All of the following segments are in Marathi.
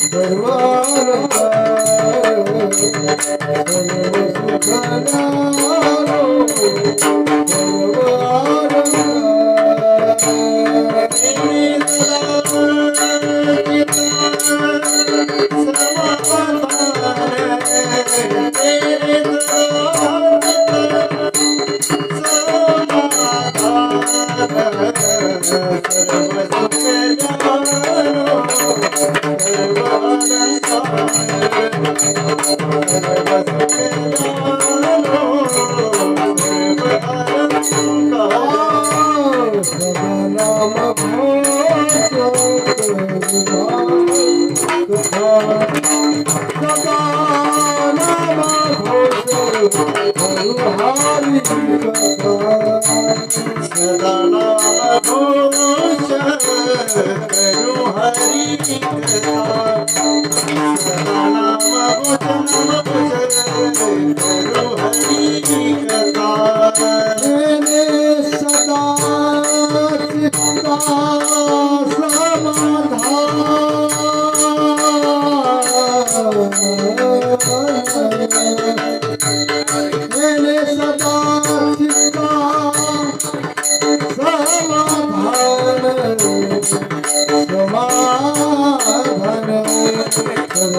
Allah. Thank you.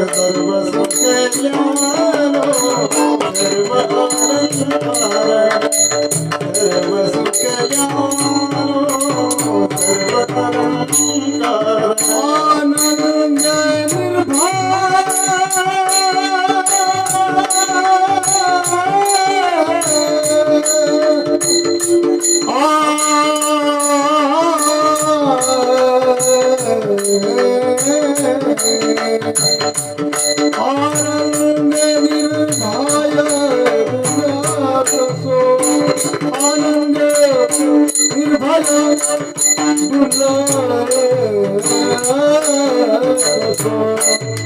सुख ज्ञानो Oh,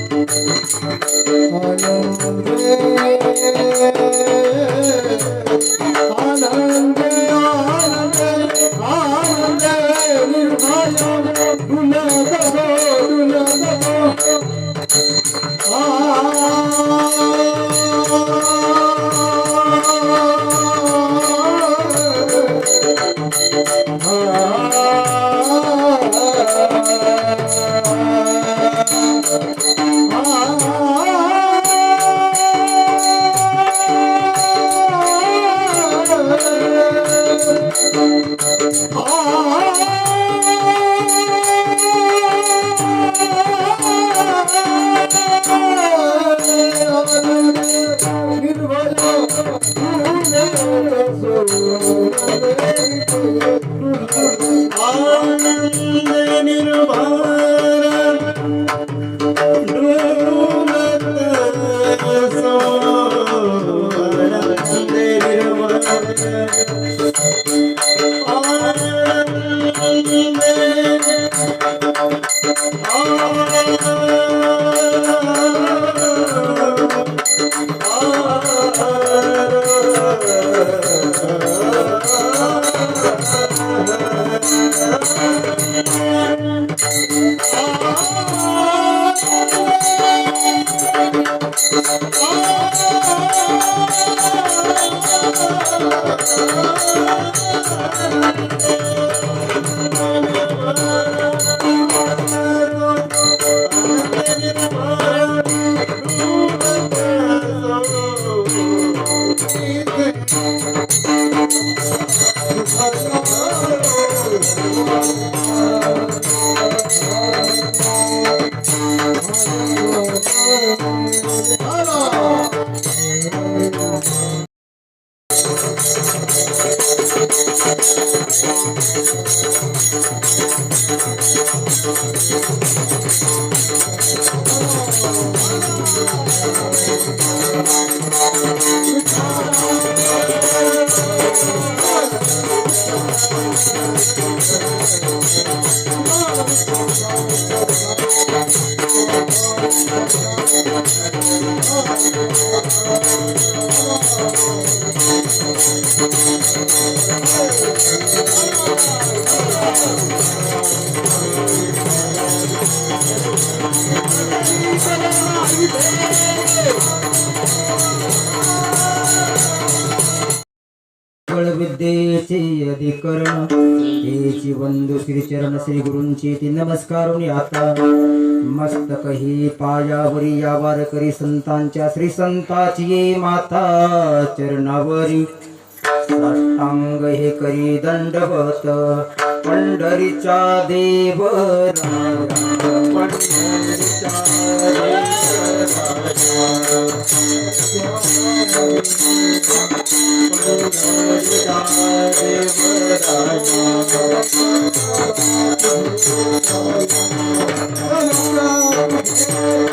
Bir bana, bir bana, bir bana, Thank you. विद्येचे अधिकरण श्रीची बंधू श्री चरण श्री गुरुंची ती नमस्कारुनी आता मस्तक ही पायावरी यावार करी संतांच्या श्री संताची माता चरणावरी. साष्टांग हे करी दंडवत पंढरीच्या देव पंढरीच्या Thank you.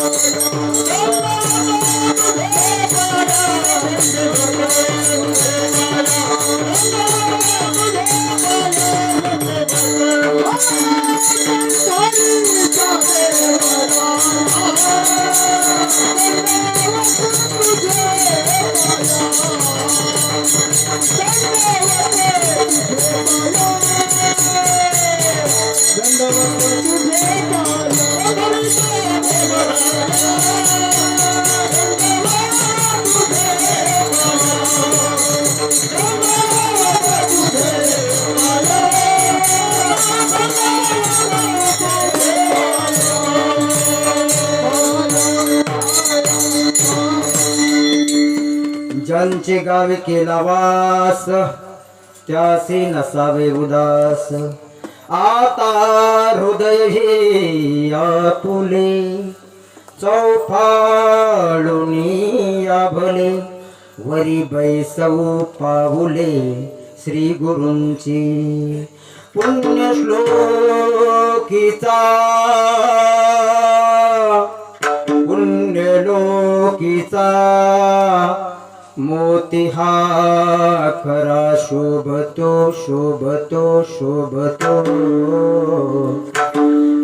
ज्यांचे गावे केला वास. त्यासी नसावे उदास. आता हृदय हे आतुले चौफाळुनी आभले. वरी बैसऊ पाऊले श्री गुरूंची. पुण्यश्लोकीचा पुण्यलोकीचा मोती हा खरा शोभतो शोभतो शोभतो.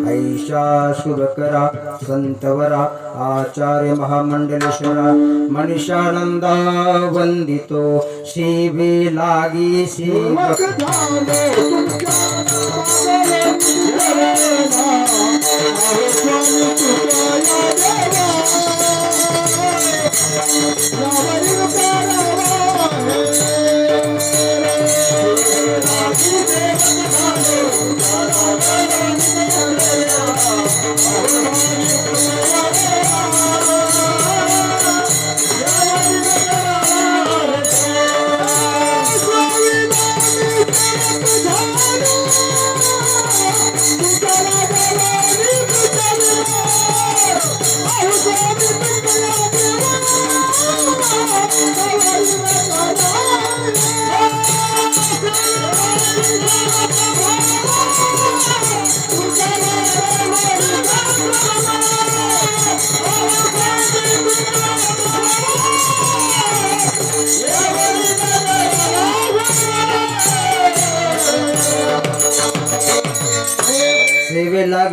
ऐशा शुभकरा संतवरा आचार्य महामंडलेश्वरा मनीषानंदा वंदितो. शिवे लागी शिव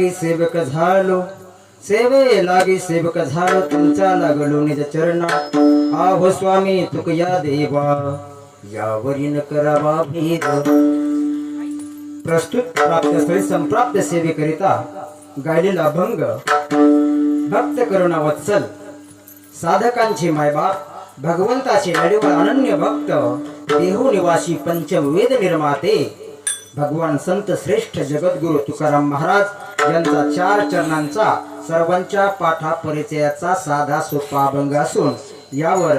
लागी सेवक झालो सेवे लागी सेवक झालो तुमचा लागलो निज चरणा आहो स्वामी तुक या देवा यावरी न करावा भेद प्रस्तुत प्राप्त स्थळी संप्राप्त सेवेकरिता गायलेला अभंग भक्त करुणा वत्सल साधकांचे मायबाप भगवंताचे लढीवर अनन्य भक्त देहू निवासी पंचम वेद निर्माते भगवान संत श्रेष्ठ जगद्गुरु तुकाराम महाराज यांचा चार चरणांचा सर्वांच्या पाठा परिचयाचा साधा सोपा अभंग असून यावर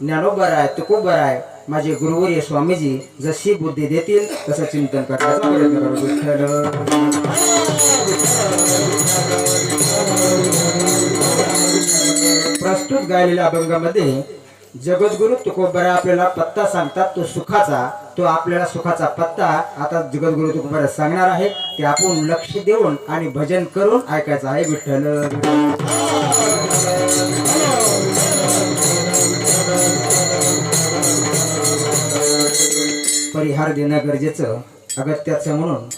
ज्ञानोबराय तुकोबराय माझे गुरुवर्य स्वामीजी जशी बुद्धी देतील तसं चिंतन करण्याचा प्रयत्न करू. विठ्ठल. प्रस्तुत गायलेल्या अभंगामध्ये जगद्गुरु तुकोबरा आपल्याला पत्ता सांगतात तो सुखाचा तो आपल्याला सुखाचा पत्ता. आता जगद्गुरु तुकोबरा सांगणार आहे. ते आपण लक्ष देऊन आणि भजन करून ऐकायचं आहे विठ्ठल. परिहार देणं गरजेचं अगत्याचं म्हणून.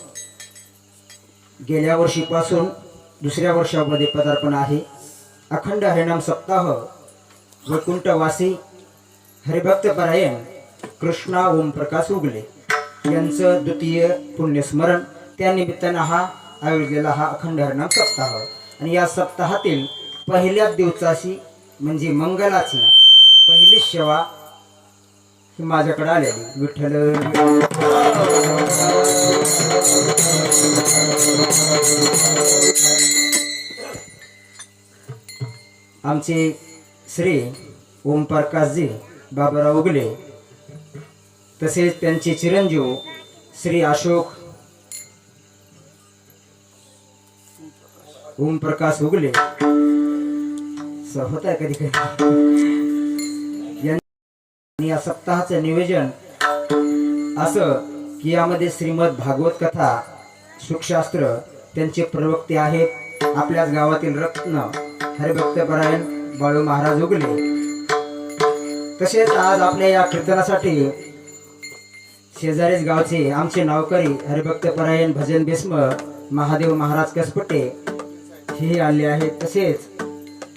गेल्या वर्षीपासून दुसऱ्या वर्षामध्ये पदार्पण आहे. अखंड हरिणाम सप्ताह. वैकुंठवासी हरिभक्त परायण कृष्णा ओमप्रकाश उगले. यांचं द्वितीय पुण्यस्मरण त्या निमित्तानं हा आयोजलेला हा अखंड हरिनाम सप्ताह. आणि या सप्ताहातील पहिल्याच दिवसाची म्हणजे मंगलाची पहिली सेवा ही माझ्याकडे आलेली. विठ्ठल. आमचे श्री ओमप्रकाशजी बाबाराव उगले. तसेच त्यांचे चिरंजीव श्री अशोक ओमप्रकाश उगले. होत आहे कधी कधी? यांनी या सप्ताहाचं नियोजन असं की यामध्ये श्रीमद भागवत कथा सुखशास्त्र त्यांचे प्रवक्ते आहेत आपल्याच गावातील रत्न हरिभक्तपरायण बाळू महाराज उगले. तसेच आज आपल्या या कीर्तनासाठी शेजारीच गावचे आमचे नावकरी हरिभक्त परायण भजन भीष्म महादेव महाराज कसपटे हे आले आहेत. तसेच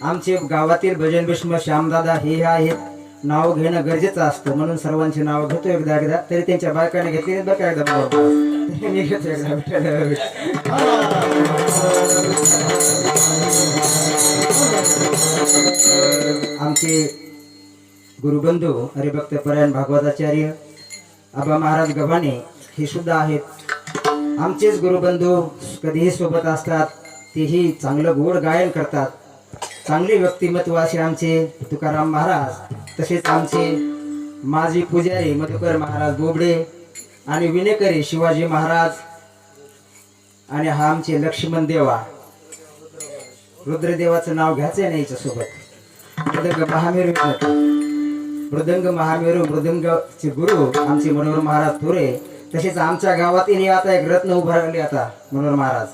आमचे गावातील भजन भीष्म श्यामदादा हे आहेत. नाव घेणं गरजेचं असतं. म्हणून सर्वांची नाव घेतो एकदा एकदा. तरी त्यांच्या बायकाने घेतली बघा एकदा मी घेतो एकदा. आमचे गुरुबंधू हरिभक्त परायण भागवताचार्य आबा महाराज गव्हाणे हे सुद्धा आहेत. आमचेच गुरुबंधू कधीही सोबत असतात तेही चांगलं गोड गायन करतात. चांगले व्यक्तिमत्व असे आमचे तुकाराम महाराज तसेच आमचे माजी पुजारी मधुकर महाराज बोबडे आणि विनेकरी शिवाजी महाराज आणि हा आमचे लक्ष्मण देवा. रुद्रदेवाचं नाव घ्यायचं नाही याच्यासोबत. मृदंग महामेरू. मृदंग महामेरू मृदंगचे गुरु आमचे मनोहर महाराज थोरे. तसेच आमच्या गावातील आता एक रत्न उभं राहिले आता मनोहर महाराज.